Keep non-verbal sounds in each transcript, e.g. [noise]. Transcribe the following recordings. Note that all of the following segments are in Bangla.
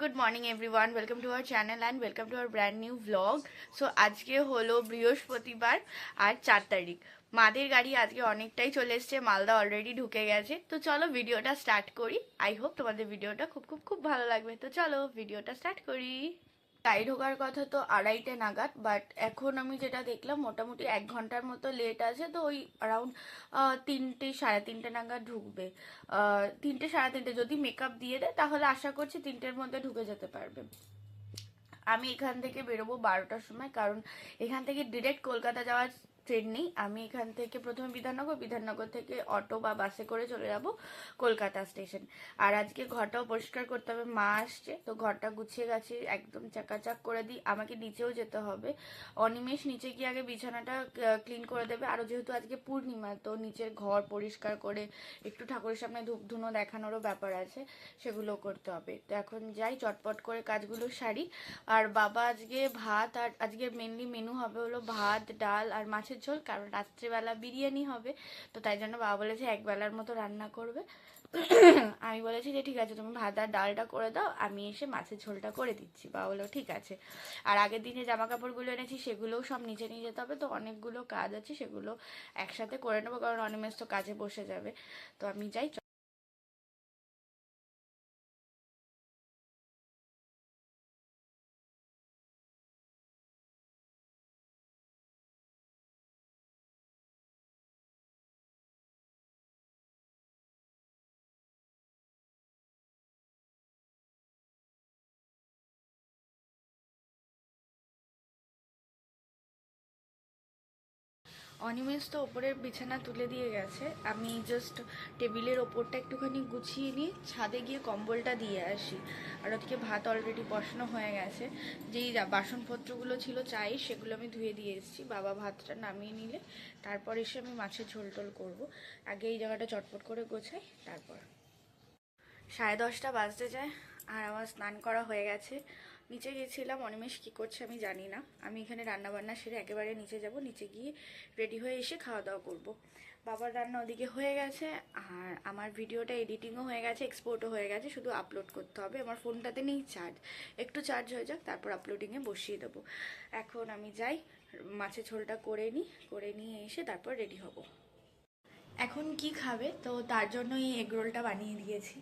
Good morning everyone welcome to our channel and welcome to our brand new blog so আজকে হলো বৃহস্পতিবার আর চার তারিখ। মাদের গাড়ি আজকে অনেকটাই চলে এসছে। মালদা অলরেডি ঢুকে গেছে। তো চলো ভিডিওটা স্টার্ট করি। আই হোপ তোমাদের ভিডিওটা খুব খুব খুব ভালো লাগবে। তো চলো ভিডিওটা স্টার্ট করি। গাড়ি ঢোকার কথা তো আড়াইটে নাগাদ বাট এখন আমি যেটা দেখলাম মোটামুটি এক ঘণ্টার মতো লেট আছে, তো ওই অ্যারাউন্ড তিনটে, সাড়ে তিনটে নাগাদ ঢুকবে। তিনটে, সাড়ে তিনটে যদি মেকআপ দিয়ে দেয়, তাহলে আশা করছি তিনটের মধ্যে ঢুকে যেতে পারবে। আমি এখান থেকে বেরোবো বারোটার সময়, কারণ এখান থেকে ডিরেক্ট কলকাতা যাওয়ার ট্রেন নেই। আমি এখান থেকে প্রথমে বিধাননগর বিধাননগর থেকে অটো বা বাসে করে চলে যাব কলকাতা স্টেশন। আর আজকে ঘরটাও পরিষ্কার করতে হবে। মা আসছে, তো ঘরটা গুছিয়ে গেছে, একদম চাকাচাক করে দিই। আমাকে নিচেও যেতে হবে। অনিমেষ নিচে গিয়ে আগে বিছানাটা ক্লিন করে দেবে। আরও যেহেতু আজকে পূর্ণিমা, তো নিচের ঘর পরিষ্কার করে একটু ঠাকুরের সামনে ধূপ ধুনো দেখানোরও ব্যাপার আছে, সেগুলো করতে হবে। তো এখন যাই, চটপট করে কাজগুলো সারি। আর বাবা আজকে ভাত আর আজকে মেনলি মেনু হবে হলো ভাত, ডাল আর মাছের ঝোল, কারণ রাত্রিবেলা বিরিয়ানি হবে। তো তাই জন্য বাবা বলেছে এক বেলার মতো রান্না করবে। আমি বলেছি যে, ঠিক আছে, তুমি ভাত আর ডালটা করে দাও, আমি এসে মাছের ঝোলটা করে দিচ্ছি। বাবা বলল, ঠিক আছে। আর আগের দিনে জামা কাপড়গুলো এনেছি, সেগুলোও সব নিচে নিয়ে যেতে হবে। তো অনেকগুলো কাজ আছে, সেগুলো একসাথে করে নেব, কারণ অনিমেষ তো কাজে বসে যাবে। তো আমি যাই অনিমেষ তো ওপরের বিছানা তুলে দিয়ে গেছে। আমি জাস্ট টেবিলের ওপরটা একটুখানি গুছিয়ে নিয়ে ছাদে গিয়ে কম্বলটা দিয়ে আসি। আর ওদিকে ভাত অলরেডি বসানো হয়ে গেছে। যেই বাসনপত্রগুলো ছিল চাই, সেগুলো আমি ধুয়ে দিয়ে এসেছি। বাবা ভাতটা নামিয়ে নিলে, তারপর এসে আমি মাছের ঝোল টোল করব। আগে এই জায়গাটা চটপট করে গোছাই, তারপর। সাড়ে দশটা বাজতে যায়, আর আমার স্নান করা হয়ে গেছে। নিচে গেছিলাম অনিমেষ কী করছে আমি জানি না। আমি এখানে রান্না বান্না সেরে একেবারে নিচে যাব, নিচে গিয়ে রেডি হয়ে এসে খাওয়া দাওয়া করব। বাবার রান্না ওদিকে হয়ে গেছে, আর আমার ভিডিওটা এডিটিংও হয়ে গেছে এক্সপোর্টও হয়ে গেছে, শুধু আপলোড করতে হবে। আমার ফোনটাতে নেই চার্জ একটু চার্জ হয়ে যাক, তারপর আপলোডিংয়ে বসিয়ে দেবো। এখন আমি যাই, মাছের ঝোলটা করে নিই, করে নিয়ে এসে তারপর রেডি হব। এখন কি খাবে? তো তার জন্য এই এগরোলটা বানিয়ে দিয়েছি।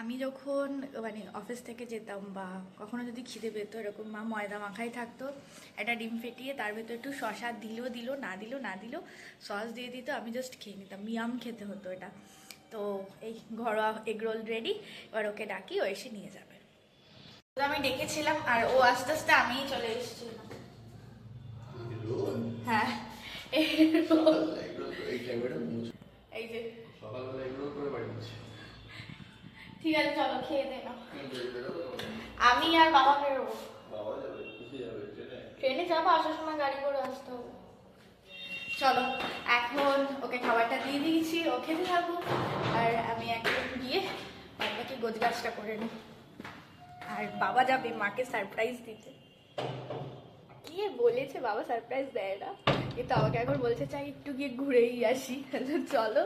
আমি যখন মানে অফিস থেকে যেতাম বা কখনো যদি খিদে পেত এরকম মা ময়দা মাখাই থাকতো একটা ডিম ফেটিয়ে তার ভেতর একটু শশা দিল দিল না দিল না দিল সস দিয়ে দিত আমি জাস্ট খেয়ে নিতাম। মিয়াম খেতে হতো এটা। তো এই ঘরোয়া এগরোল রেডি এবার ওকে ডাকি ও এসে নিয়ে যাবে। আমি ডেকেছিলাম আর ও আস্তে আস্তে আমিই চলে এসেছিলাম। হ্যাঁ এই যে। সকালবেলা এগুলো করে বাড়ি ঠিক আছে চলো খেয়ে দে না আমি আর বাবা বেরোবো। ট্রেনে? যাব আসার সময় গাড়ি করে আসতে হবে। চলো এখন ওকে খাবারটা দিয়ে দিয়েছি ও খেতে থাকব আর আমি এখন গিয়ে বাবাকে গোছ গাছটা করে নিই। আর বাবা যাবে মাকে সারপ্রাইজ দিতে। কি বলেছে, বাবা সারপ্রাইজ দেয় না। কিন্তু আমাকে এখন বলছে, চাই একটু গিয়ে ঘুরেই আসি। চলো,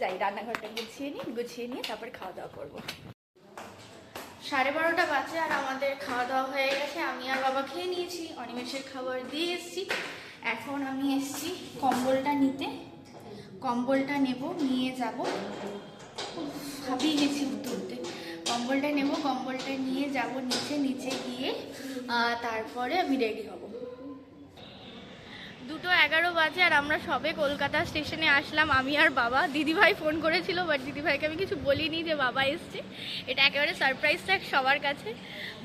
যাই, রান্নাঘরটা গুছিয়ে নিই, গুছিয়ে নিয়ে তারপর খাওয়া দাওয়া করব। সাড়ে বারোটা বাজে আর আমাদের খাওয়া দাওয়া হয়ে গেছে। আমি আর বাবা খেয়ে নিয়েছি, অনিমেষের খাবার দিয়ে এসেছি। এখন আমি এসেছি কম্বলটা নিতে। কম্বলটা নেব, নিয়ে যাব। হাঁপিয়ে গেছি তুলতে কম্বলটা নেব, কম্বলটা নিয়ে যাব নিচে নিচে গিয়ে তারপরে আমি রেডি হব। এগারো বাজে আর আমরা সবে কলকাতা স্টেশনে আসলাম। আমি আর বাবা, দিদিভাই ফোন করেছিল বাট দিদিভাইকে আমি কিছু বলিনি যে বাবা এসছে। এটা একেবারে সারপ্রাইজ থাক সবার কাছে।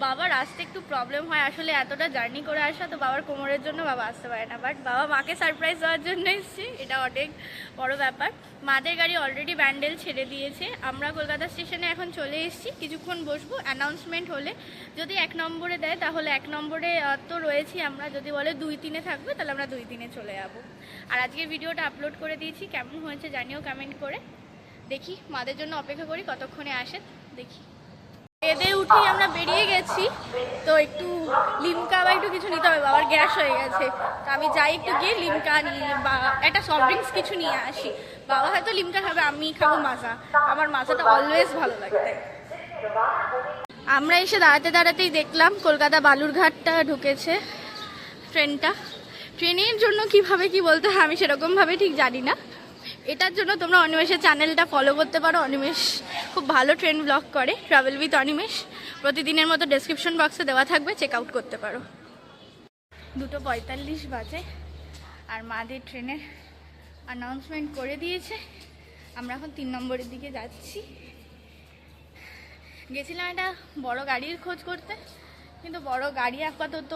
বাবার আসতে একটু প্রবলেম হয়, আসলে এতটা জার্নি করে আসা তো বাবার কোমরের জন্য বাবা আসতে পারে না। বাট বাবা মাকে সারপ্রাইজ দেওয়ার জন্য এসছে, এটা অনেক বড় ব্যাপার। মাদের গাড়ি অলরেডি ব্যান্ডেল ছেড়ে দিয়েছে। আমরা কলকাতা স্টেশনে এখন চলে এসেছি। কিছুক্ষণ বসবো। অ্যানাউন্সমেন্ট হলে যদি এক নম্বরে দেয়, তাহলে এক নম্বরে তো রয়েছি আমরা। যদি বলে দুই তিনে থাকবে, তাহলে আমরা দুই তিনে চলে যাব। আর আজকের ভিডিওটা আপলোড করে দিয়েছি। কেমন হয়েছে জানিও কমেন্ট করে। দেখি, মাদের জন্য অপেক্ষা করি কতক্ষণে আসে। দেখি। এদে উঠেই আমরা বেরিয়ে গেছি। তো একটু লিমকা বা একটু কিছু নিতে হবে। বাবার গ্যাস হয়ে গেছে। তো আমি যাই একটু গিয়ে লিমকা নিয়ে বা একটা সফট ড্রিঙ্কস কিছু নিয়ে আসি। বাবা হয়তো লিমকা খাবে, আমি খাব মাজা আমার মাজাটা অলওয়েজ ভালো লাগে আমরা এসে দাঁড়াতে দাঁড়াতেই দেখলাম কলকাতা বালুরঘাটটা ঢুকেছে ট্রেনটা ট্রেনের জন্য কীভাবে কি বলতে হয় আমি সেরকমভাবে ঠিক জানি না। এটার জন্য তোমরা অনিমেষের চ্যানেলটা ফলো করতে পারো। অনিমেষ খুব ভালো ট্রেন ব্লগ করে। Travel with Animesh. প্রতিদিনের মতো ডেসক্রিপশন বক্সে দেওয়া থাকবে। চেক আউট করতে পারো। দুটো পঁয়তাল্লিশ বাজে আর মাদের ট্রেনের অ্যানাউন্সমেন্ট করে দিয়েছে। আমরা এখন তিন নম্বরের দিকে যাচ্ছি। গেছিলাম একটা বড় গাড়ির খোঁজ করতে। কিন্তু বড় গাড়ি আপাতত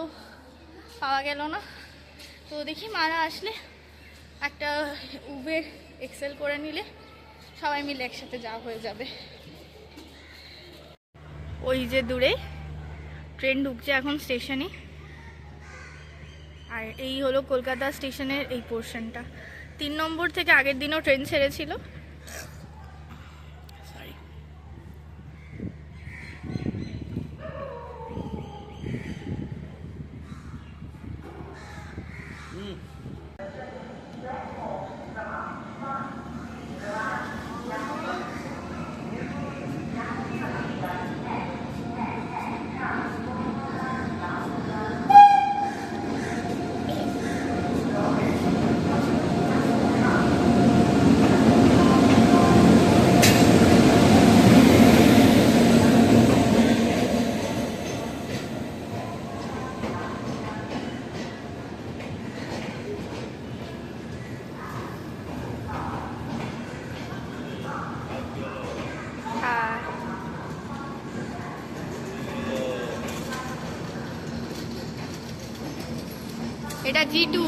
পাওয়া গেল না। তো দেখি মারা আসলে একটা উবের এক্সেল করে নিলে সবাই মিলে একসাথে যাওয়া হয়ে যাবে। ওই যে দূরে ট্রেন ঢুকছে এখন স্টেশনে। আর এই হলো কলকাতা স্টেশনের এই পোর্শনটা তিন নম্বর থেকে আগের দিনও ট্রেন ছেড়েছিল। এটা জি টু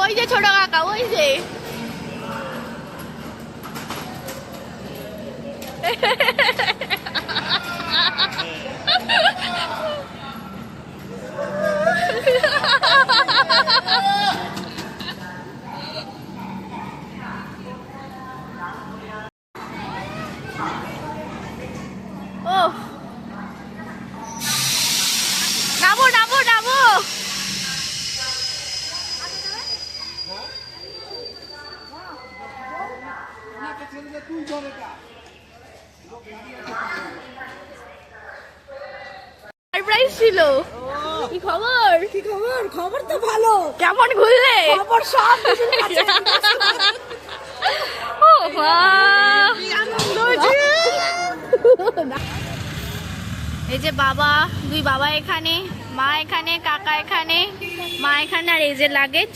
ওই যে ছোট কাকা ওই যে। সারপ্রাইজ ছিল। কি খবর? কি খবর? খবর তো ভালো। কেমন ঘুরলে? খবর সব [laughs] ও এই যে বাবা দুই বাবা এখানে মা এখানে কাকা এখানে মা এখানে আর এই যে লাগেজ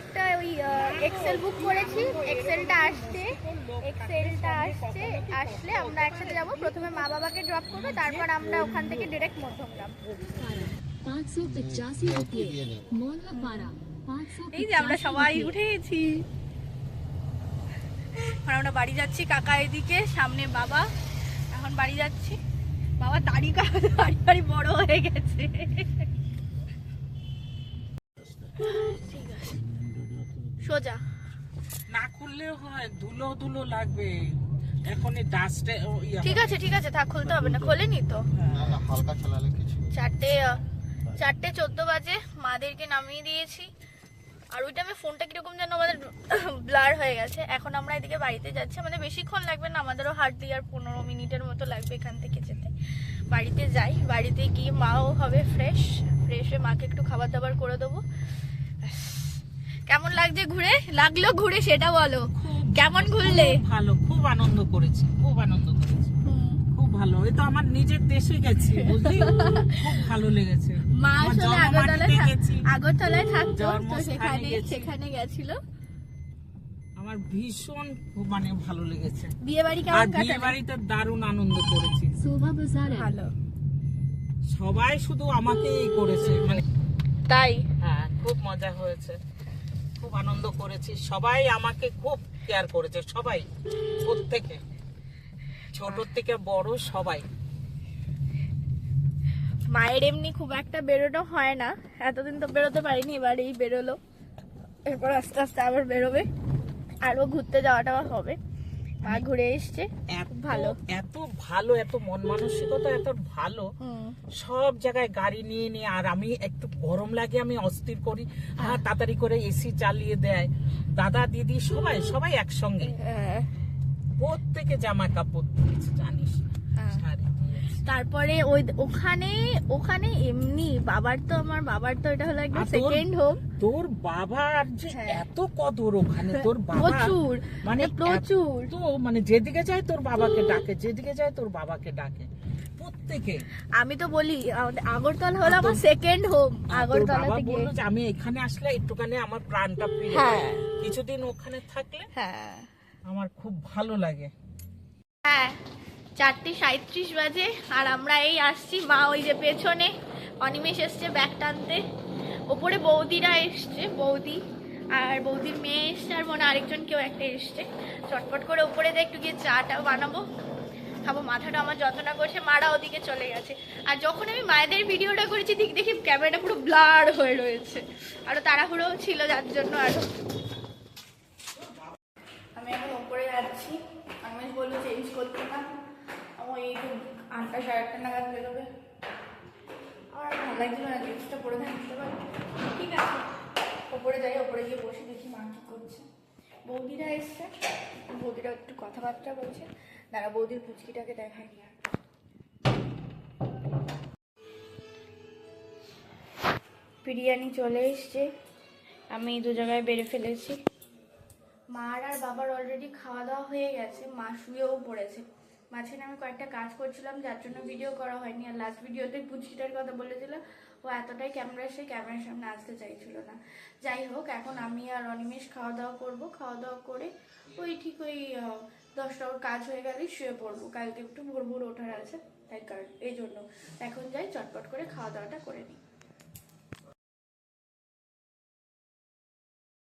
একটা ওই এক্সেল বুক করেছি। এক্সেলটা আসছে। এক্সেলটা আসছে। আসলে আমরা একসাথে যাব। প্রথমে মা বাবাকে ড্রপ করব তারপর আমরা ওখান থেকে ডিরেক্ট মধ্যমগ্রাম এই যে আমরা সবাই উঠেছি। এখন আমরা বাড়ি যাচ্ছি কাকা এদিকে সামনে বাবা। এখন বাড়ি যাচ্ছি। বাবা দাড়ি দাড়ি বাড়ি বড় হয়ে গেছে। সোজা। না খুললেও হয় ধুলো ধুলো লাগবে। এখন এই ডাস্টে ঠিক আছে ঠিক আছে থাক খুলতে হবে না। খোলেনি তো? হালকা চারটে আহ, চারটে চোদ্দ বাজে মাদেরকে নামিয়ে দিয়েছি। আর ওই টাইমে ফোনটা কীরকম যেন আমাদের ব্লার হয়ে গেছে। এখন আমরা এদিকে বাড়িতে যাচ্ছি। আমাদের বেশিক্ষণ লাগবে না আমাদেরও হার্ডলি আর পনেরো মিনিটের মতো লাগবে এখান থেকে যেতে। বাড়িতে যাই বাড়িতে গিয়ে মাও হবে ফ্রেশ ফ্রেশ হয়ে মাকে একটু খাবার দাবার করে দেবো। কেমন লাগছে ঘুরে? লাগল ঘুরে সেটা বলো। কেমন ঘুরলে? ভালো খুব আনন্দ করেছি খুব আনন্দ করেছি। খুব ভালো। এই তো আমার নিজের দেশে গেছি [laughs] খুব ভালো লেগেছে। মা আসলে আগরতলায় আগরতলায় থাকতো তো সেখানে সেখানে গেছিল। আমার ভীষণ মানে ভালো লেগেছে। বিয়ে বাড়ি কেমন বিয়ে বাড়িতে দারুণ আনন্দ করেছি। শোভা ভালো। সবাই শুধু আমাকেই করেছে মানে তাই? হ্যাঁ খুব মজা হয়েছে। খুব আনন্দ করেছি। সবাই আমাকে খুব কেয়ার করেছে, সবাই, প্রত্যেকে। ছোট থেকে বড় সবাই। মায়ের এমনি খুব একটা বেরোনো হয় না। এতদিন তো বেরোতে পারিনি, এবার এই বেরোলো। এরপর আস্তে আস্তে আবার বেরোবে। আরও ঘুরতে যাওয়াটা হবে। মা ঘুরে এসছে। ভালো। এত ভালো এত মন মানসিকতা এত ভালো। সব জায়গায় গাড়ি নিয়ে নিয়ে আর আমি একটু গরম লাগে আমি অস্থির করি। হ্যাঁ। তাড়াতাড়ি করে এসি চালিয়ে দেয়। দাদা দিদি সবাই সবাই একসঙ্গে। হ্যাঁ। প্রত্যেকে জামা কাপড় দিয়েছে জানিস না। হ্যাঁ। শাড়ি। তারপরে ওই ওখানে ওখানে এমনি বাবার তো আমার বাবার তো এটা হলো একদম সেকেন্ড হোম তোর বাবার যে হ্যাঁ। এত কদর ওখানে তোর বাবা প্রচুর মানে প্রচুর। তো মানে যেদিকে যায় তোর বাবাকে ডাকে যেদিকে যায় তোর বাবাকে ডাকে প্রত্যেকে। আমি তো বলি আগরতলা হলো আমার সেকেন্ড হোম আগরতলা থেকে বলল যে আমি এখানে আসলে একটুখানি আমার প্রাণটা ফিরে হ্যাঁ। কিছুদিন ওখানে থাকলে হ্যাঁ। আমার খুব ভালো লাগে। হ্যাঁ। চারটে সাঁত্রিশ বাজে, আর আমরা এই আসছি মা ওই যে পেছনে, অনিমেষ এসছে ব্যাগ টানতে। ওপরে বৌদিরা এসছে, বৌদি আর বৌদির মেয়ে এসছে আর মনে আরেকজন কেউ একটা এসছে। চটপট করে উপরে দিয়ে একটু গিয়ে চাটা বানাবো। খাব, মাথাটা আমার যন্ত্রণা করছে মারা ওদিকে চলে গেছে। আর যখন আমি মায়েদের ভিডিওটা করেছি দিক দেখি ক্যামেরাটা পুরো ব্লার হয়ে রয়েছে। আরও তাড়াহুড়ো ছিল যার জন্য আরও আমি এখন ওপরে যাচ্ছি। আমি বলল চেঞ্জ করতে না। এই তো আটটা সাড়ে আটটা নাগাদ বেরোবে আর ভালো লাগছিল না, জিনিসটা পরে থাকতে পারি ঠিক আছে। ওপরে যাই, ওপরে গিয়ে বসে দেখি মা কী করছে। বৌদিরা এসছে। বৌদিরা একটু কথাবার্তা বলছে। দাঁড়া, বৌদির পুচকিটাকে দেখাই। বিরিয়ানি চলে এসছে। আমি দু জায়গায় বেড়ে ফেলেছি। মার আর বাবার অলরেডি খাওয়া দাওয়া হয়ে গেছে। মা শুয়েও পড়েছে। মাঝখানে আমি কয়েকটা কাজ করছিলাম, যার জন্য ভিডিও করা হয়নি। আর লাস্ট ভিডিওতে পুচকিটার কথা বলেছিল, ও এতটাই ক্যামেরা সে ক্যামেরার সামনে আসতে চাইছিল না। যাই হোক, এখন আমি আর অনিমেষ খাওয়া দাওয়া করব। খাওয়া দাওয়া করে ওই ঠিক ওই দশটা ওর কাজ হয়ে গেলেই শুয়ে পড়ব। কালকে একটু ভোর ভোর ওঠার আছে, তাই কারণ এই জন্য। এখন যাই, চটপট করে খাওয়া দাওয়াটা করে নিই।